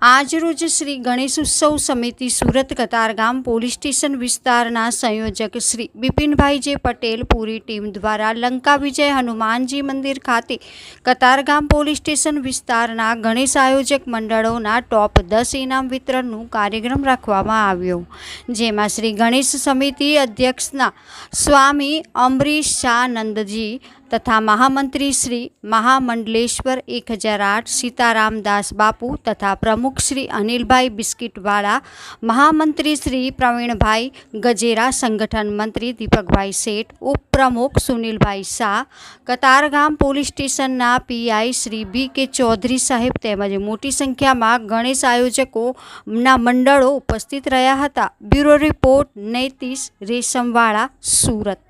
આજરોજ શ્રી ગણેશ ઉત્સવ સમિતિ સુરત કતારગામ પોલીસ સ્ટેશન વિસ્તારના સંયોજક શ્રી બિપિનભાઈ જે પટેલ પૂરી ટીમ દ્વારા લંકા વિજય હનુમાનજી મંદિર ખાતે કતારગામ પોલીસ સ્ટેશન વિસ્તારના ગણેશ આયોજક મંડળોના ટોપ દસ ઇનામ વિતરણનું કાર્યક્રમ રાખવામાં આવ્યો. જેમાં શ્રી ગણેશ સમિતિ અધ્યક્ષના સ્વામી અમરીશ શાહ નંદજી તથા મહામંત્રી શ્રી મહામંડલેશ્વર એક હજાર આઠ સીતારામદાસ બાપુ તથા પ્રમુખ શ્રી અનિલભાઈ બિસ્કિટવાળા, મહામંત્રી શ્રી પ્રવીણભાઈ ગજેરા, સંગઠન મંત્રી દીપકભાઈ શેઠ, ઉપપ્રમુખ સુનિલભાઈ શાહ, કતારગામ પોલીસ સ્ટેશનના PI Shri B K Chaudhary સાહેબ તેમજ મોટી સંખ્યામાં ગણેશ આયોજકોના મંડળો ઉપસ્થિત રહ્યા હતા. Bureau report Naitish Reshamwala, Surat.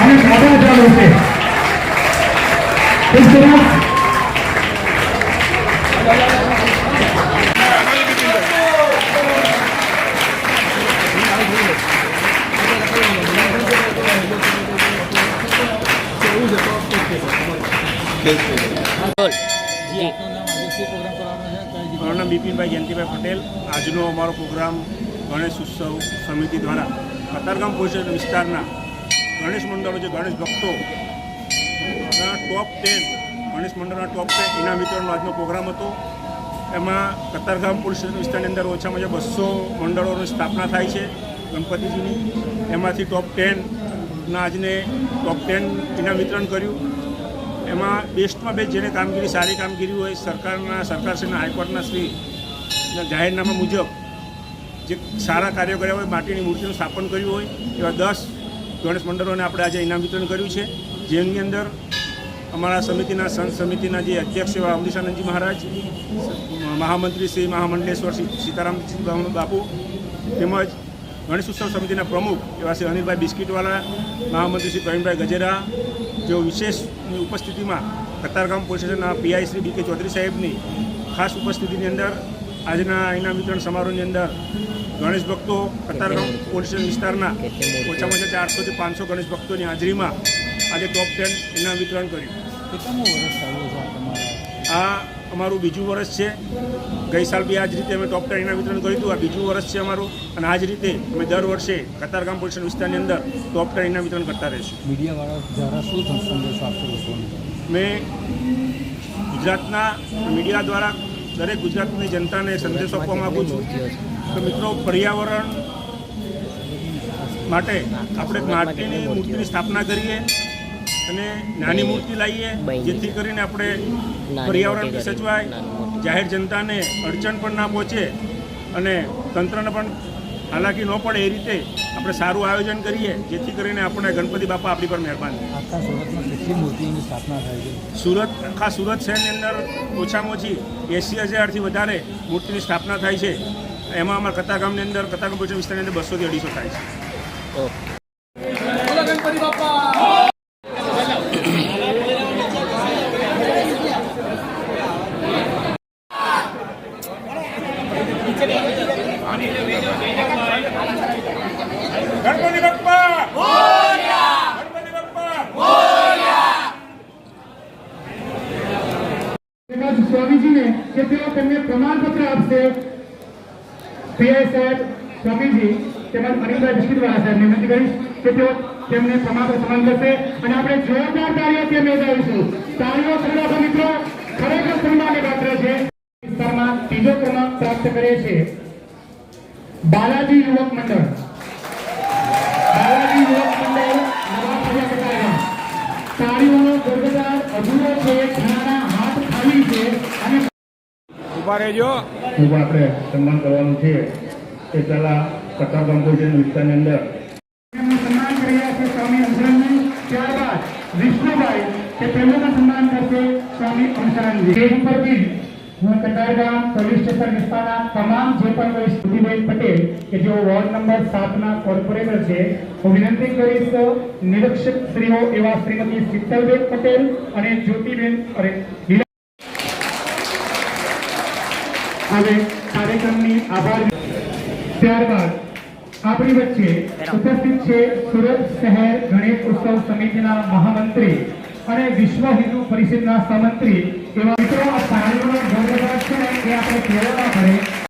અને મોઢા ચાલુ છે મારું નામ બિપિનભાઈ જયંતિભાઈ પટેલ. આજનો અમારો પ્રોગ્રામ ગણેશ ઉત્સવ સમિતિ દ્વારા કતારગામ પોલીસ વિસ્તારના ગણેશ મંડળો જે ગણેશ ભક્તો ટોપ ટેન ગણેશ મંડળના ટોપ ટેન ઇનામ વિતરણનો આજનો પ્રોગ્રામ હતો. એમાં કતારગામ પોલીસ વિસ્તારની અંદર ઓછામાં ઓછા બસો મંડળોની સ્થાપના થાય છે ગણપતિજીની. એમાંથી ટોપ ટેનના આજને ટોપ ટેન ઇનામ વિતરણ કર્યું. એમાં બેસ્ટમાં બેસ્ટ જેને કામગીરી, સારી કામગીરી હોય, સરકારના, સરકારશ્રીના, હાઈકોર્ટના શ્રી જાહેરનામા મુજબ જે સારા કાર્યો કર્યા હોય, માટીની મૂર્તિનું સ્થાપન કર્યું હોય, એવા દસ ગણેશ મંડળોને આપણે આજે ઇનામ વિતરણ કર્યું છે. જેની અંદર અમારા સમિતિના સંત સમિતિના જે અધ્યક્ષ એવા અમરીશાનંદજી મહારાજ, મહામંત્રી શ્રી મહામંડલેશ્વર શ્રી સીતારામ બાપુ, તેમજ ગણેશ ઉત્સવ સમિતિના પ્રમુખ એવા શ્રી અનિલભાઈ બિસ્કીટવાલા, મહામંત્રી શ્રી પ્રવીણભાઈ ગજેરા જેઓ વિશેષની ઉપસ્થિતિમાં કતારગામ પોલીસ સ્ટેશનના PI Shri B K Chaudhary સાહેબની ખાસ ઉપસ્થિતિની અંદર આજના ઇનામ વિતરણ સમારોહની અંદર ગણેશ ભક્તો કતારગામ પોલીસ સ્ટેશન વિસ્તારના ઓછામાં ઓછા ચારસોથી પાંચસો ગણેશ ભક્તોની હાજરીમાં આજે ટોપ ટેન ઇનામ વિતરણ કર્યું. આ અમારું બીજું વર્ષ છે. ગઈ સાલ બી આ જ રીતે અમે ટોપ ટેન વિતરણ કર્યું હતું. આ બીજું વર્ષ છે અમારું. અને આ જ રીતે અમે દર વર્ષે કતારગામ પોલીસ વિસ્તારની અંદર ટોપ ટેન ઇનામ વિતરણ કરતા રહીશું. મીડિયાવાળા દ્વારા શું સંદેશો આપશો લોકોને? મેં ગુજરાતના મીડિયા દ્વારા દરેક ગુજરાતની જનતાને સંદેશો આપવા માગું છું. કે મિત્રો પર્યાવરણ માટે આપણે માટીની મૂર્તિની સ્થાપના કરીએ. અને નાની મૂર્તિ લાવીએ જેથી કરીને આપણે પર્યાવરણ સચવાય જાહેર જનતાને અડચણ પણ ના પહોંચે અને તંત્રને પણ હાલાકી ન પડે એ રીતે આપણે સારું આયોજન કરીએ જેથી કરીને આપણે ગણપતિ બાપા આપણી પર મહેરબાન સુરત આખા સુરત શહેરની અંદર ઓછામાં ઓછી એંસી હજારથી વધારે મૂર્તિની સ્થાપના થાય છે. એમાં અમારા કતારગામની અંદર કતારગામ પોલીસ વિસ્તારની અંદર બસોથી અઢીસો થાય છે. બોલો ગણપતિ બાપા બાપ્પા ગણપતિ બાપ્પા સ્વામીજીને કે તેઓ તેમને પ્રમાણપત્ર આપશે, પીઆઈ સાહેબ, સ્વામીજી તેમજ અનિલભાઈ બિસ્કીટવાળા સાહેબ વિનંતી કરીશ, કે તેઓ તેમને પ્રમાણપત્ર સમાન કરશે. અને આપણે જોરદાર તાળીઓથી તેમ વધાવીશું તાળીઓ સંગ્રહ મિત્રો, ખરેખર સન્માનને પાત્ર છે. વિસ્તારમાં ત્રીજો ક્રમાંક પ્રાપ્ત કરે છે. બાલાજી યુવક મંડળ બાલાજી યુવક મંડળ નવાપુરા કટારા તાળીઓનો ગરગદાર અધૂરો છે ખાના હાથ ખાલી છે અને ઊભા રહેજો ખૂબ આપણે સન્માન કરવાનું છે તે પહેલા કથા કમ્પોઝિશન વિસ્તારની અંદર સન્માન કરી રહ્યા છે સ્વામી અંશરાનજી ત્યારબાદ વિષ્ણુભાઈ કે તેમનું સન્માન કરશે સ્વામી અંશરાનજી એ ઉપરથી અને જ્યોતિબેન અને કાર્યક્રમની આભાર. આપણી વચ્ચે ઉપસ્થિત છે સુરત શહેર ગણેશ ઉત્સવ સમિતિના મહામંત્રી અને વિશ્વ હિન્દુ પરિષદના સહમંત્રી એવા મિત્રો આ તાળીઓનો ગૌરવ છે ને એ આપણે કહેવા પડે